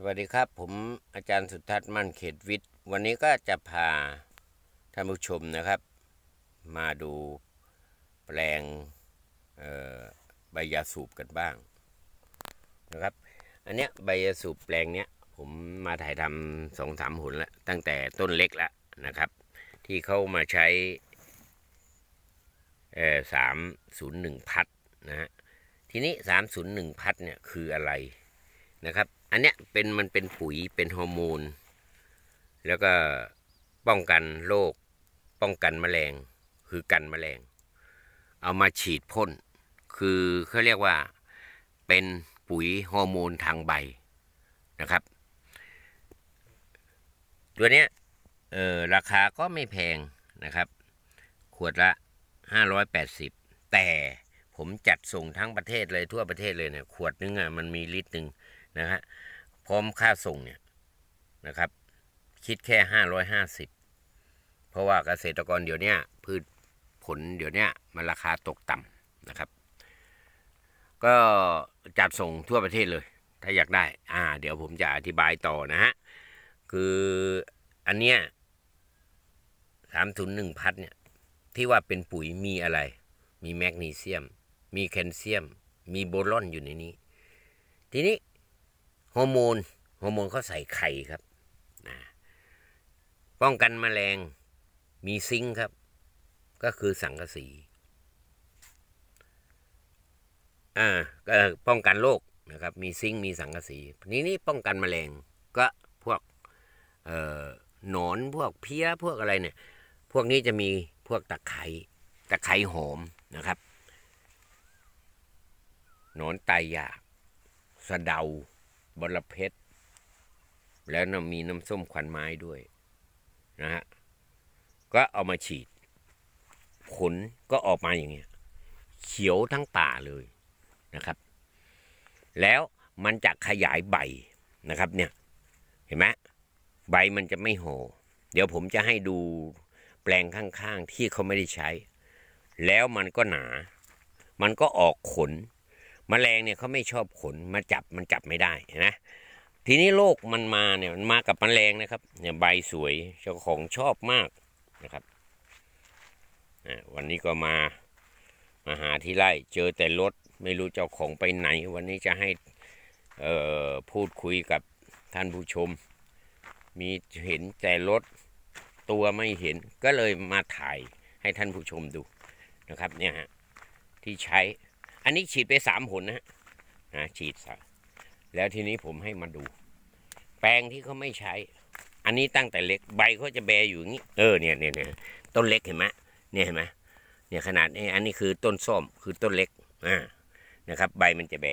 สวัสดีครับ ผมอาจารย์สุทัศน์มั่นเขตวิทย์ วันนี้ก็จะพาท่านผู้ชมนะครับ มาดูแปลงใบยาสูบกันบ้างนะครับ อันเนี้ยใบยาสูบแปลงเนี้ยผมมาถ่ายทำสองสามหุนแล้วตั้งแต่ต้นเล็กแล้วนะครับ ที่เขามาใช้สามศูนย์หนึ่งพัดนะฮะทีนี้สามศูนย์หนึ่งพัดเนี่ยคืออะไรนะครับ อันเนี้ยเป็นมันเป็นปุ๋ยเป็นฮอร์โมน แล้วก็ป้องกันโรคป้องกันแมลง คือกันแมลง เอามาฉีดพ่น คือเขาเรียกว่าเป็นปุ๋ยฮอร์โมนทางใบนะครับ ตัวเนี้ยเออราคาก็ไม่แพงนะครับ ขวดละ 580 แต่ผมจัดส่งทั้งประเทศเลยทั่วประเทศเลยเนี่ยขวดนึงอะมันมีลิตรหนึ่ง นะฮะพร้อมค่าส่งเนี่ยนะครับ คิดแค่550เพราะว่าเกษตรกรเดี๋ยวนี้พืชผลเดี๋ยวนี้มันราคาตกต่ำนะครับ ก็จัดส่งทั่วประเทศเลย ถ้าอยากได้ อ่า เดี๋ยวผมจะอธิบายต่อนะฮะ คืออันเนี้ยสามศูนย์หนึ่งพัดเนี่ย ที่ว่าเป็นปุ๋ยมีอะไร มีแมกนีเซียม มีแคลเซียม มีโบรอนอยู่ในนี้ ทีนี้ อร์โมนฮอร์โมนเขาใส่ไข่ครับป้องกันแมลงมีซิงค์ครับ ก็คือสังกะสีอ่าก็ป้องกันโรคนะครับ มีซิงค์มีสังกะสีนี้นี่ป้องกันแมลงก็พวกเอ่อหนอนพวกเพี้ยพวกอะไรเนี่ย พวกนี้จะมีพวกตะไคร้ตะไคร้หอมนะครับ หนอนไตหยากสะเดา บรเพชร แล้วนมีน้ำส้มควันไม้ด้วยนะฮะก็เอามาฉีด ผลก็ออกมาอย่างเงี้ย เขียวทั้งป่าเลยนะครับ แล้วมันจะขยายใบนะครับเนี่ยเห็นไหมใบมันจะไม่โห เดี๋ยวผมจะให้ดูแปลงข้างๆที่เขาไม่ได้ใช้ แล้วมันก็หนา มันก็ออกขน มแมลงเนี่ยเขาไม่ชอบขนมาจับมันจับไม่ได้นะทีนี้โรคมันมาเนี่ยมันมากับมแมลงนะครับเนี่ยใบสวยเจ้าของชอบมากนะครับวันนี้ก็มามาหาที่ไร่เจอแต่รถไม่รู้เจ้าของไปไหน วันนี้จะให้พูดคุยกับท่านผู้ชม มีเห็นแต่รถตัวไม่เห็นก็เลยมาถ่ายให้ท่านผู้ชมดูนะครับเนี่ยฮะที่ใช้ อันนี้ฉีดไปสามหนนะฮะฉีดสแล้วทีนี้ผมให้มาดู แปลงที่เขาไม่ใช้ อันนี้ตั้งแต่เล็กใบเขาจะแบอยู่อย่างนี้ เออเนี่ยเนี่ยเนี่ยต้นเล็กเห็นไหมเนี่ยเห็นไหมเนี่ยขนาดนี้อันนี้คือต้นส้มคือต้นเล็กอ่านะครับ ใบมันจะแบ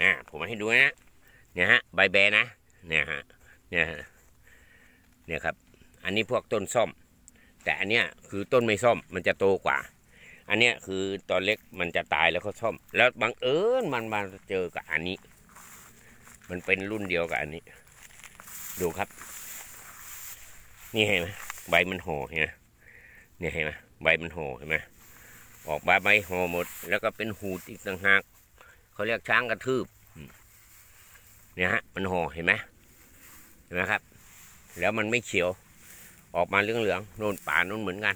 อ่าผมให้ดูนะเนี่ยฮะใบแบนะเนี่ยฮะเนี่ยฮะเนี่ยครับ อันนี้พวกต้นส้ม แต่อันเนี้ยคือต้นไม่ส้มมันจะโตกว่า อันเนี้ยคือตอนเล็กมันจะตายแล้วเขาซ่อม แล้วบังเอิญมันมาเจอกับอันนี้ มันเป็นรุ่นเดียวกับอันนี้ ดูครับ นี่เห็นไหมใบมันห่อเห็นไหมเนี่ยเห็นไหมใบมันห่อเห็นไหมออกใบใบห่อหมด แล้วก็เป็นหูดอีกต่างหากเขาเรียกช้างกระทืบเนี่ยฮะ มันห่อเห็นไหมเห็นไหมครับ แล้วมันไม่เขียว ออกมาเหลืองๆโน่นป่าโน่นเหมือนกัน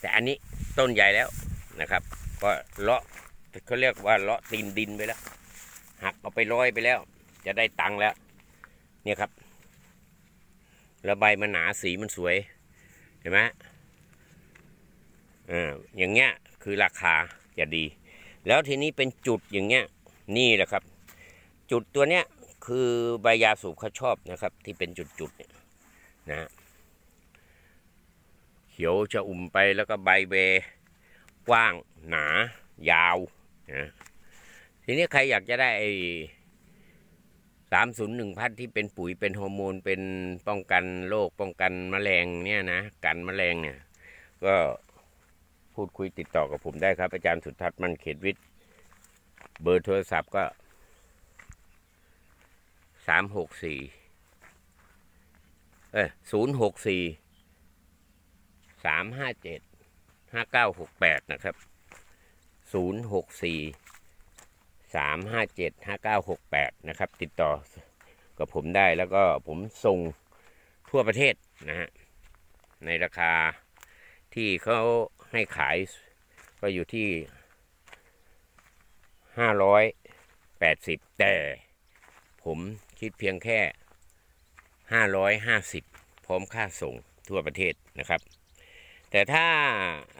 แต่อันนี้ ต้นใหญ่แล้วนะครับ ก็เลาะเขาเรียกว่าเลาะตีนดินไปแล้ว หักเอาไปร้อยไปแล้ว จะได้ตังค์แล้ว เนี่ยครับ แล้วใบมันหนาสีมันสวย เห็นไหมอ่าอย่างเงี้ยคือราคาจะดี แล้วทีนี้เป็นจุดอย่างเงี้ยนี่แหละครับ จุดตัวเนี้ยคือใบยาสูบเขาชอบนะครับ ที่เป็นจุดๆเนี่ยนะฮะ เขียวจะอุ่มไปแล้วก็ใบเบกว้างหนา ยาวนะทีนี้ใครอยากจะได้ไอ้สามศูนย์หนึ่งพัดที่เป็นปุ๋ยเป็นฮอร์โมนเป็นป้องกันโรคป้องกันแมลงเนี่ยนะกันแมลงเนี่ย ก็พูดคุยติดต่อกับผมได้ครับ อาจารย์สุทัศน์มันเขตวิทย์ เบอร์โทรศัพท์ก็สามหกสี่เออศูนย์หกสี่ สามห้าเจ็ดห้าเก้าหกแปดนะครับศูนย์หกสี่สามห้าเจ็ดห้าเก้าหกแปดนะครับ ติดต่อกับผมได้แล้วก็ผมส่งทั่วประเทศนะฮะในราคาที่เขาให้ขายก็อยู่ที่ห้าร้อยแปดสิบแต่ผมคิดเพียงแค่ห้าร้อยห้าสิบพร้อมค่าส่งทั่วประเทศนะครับ แต่ถ้า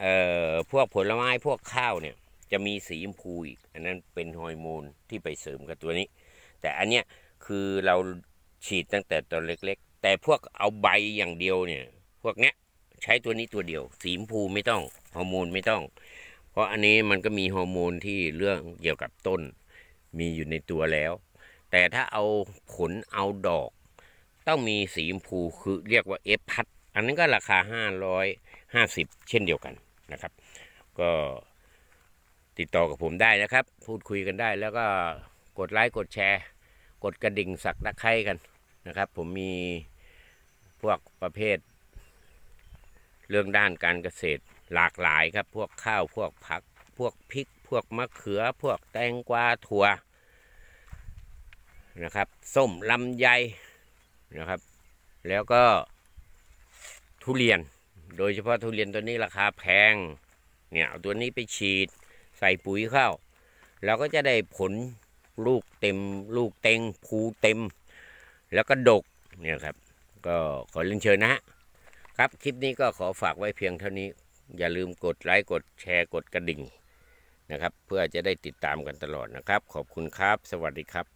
เอ่อพวกผลไม้พวกข้าวเนี่ยจะมีสีชมพูอีก อันนั้นเป็นฮอร์โมนที่ไปเสริมกับตัวนี้ แต่อันเนี้ยคือเราฉีดตั้งแต่ตอนเล็กๆ แต่พวกเอาใบอย่างเดียวเนี่ยพวกเนี้ยใช้ตัวนี้ตัวเดียว สีชมพูไม่ต้องฮอร์โมนไม่ต้อง เพราะอันนี้มันก็มีฮอร์โมนที่เรื่องเกี่ยวกับต้นมีอยู่ในตัวแล้ว แต่ถ้าเอาผลเอาดอก ต้องมีสีชมพูคือเรียกว่าเอฟพัดอันนั้นก็ราคาห้าร้อยห้าสิบเช่นเดียวกันนะครับ ก็ติดต่อกับผมได้นะครับ พูดคุยกันได้แล้วก็กดไลค์กดแชร์ กดกระดิ่งสักตะไคร้กันนะครับ ผมมีพวกประเภท เรื่องด้านการเกษตรหลากหลายครับ พวกข้าวพวกผัก พวกพริก พวกมะเขือ พวกแตงกวาถั่วนะครับส้มลำไยนะครับ แล้วก็ทุเรียน โดยเฉพาะทุเรียนตัวนี้ราคาแพง เนี่ยเอาตัวนี้ไปฉีดใส่ปุ๋ยเข้าเราก็จะได้ผลลูกเต็มลูกเต็งภูเต็ม แล้วก็ดกเนี่ยครับ ก็ขอเรียนเชิญนะฮะครับคลิปนี้ก็ขอฝากไว้เพียงเท่านี้ อย่าลืมกดไลค์กดแชร์กดกระดิ่งนะครับ เพื่อจะได้ติดตามกันตลอดนะครับ ขอบคุณครับ สวัสดีครับ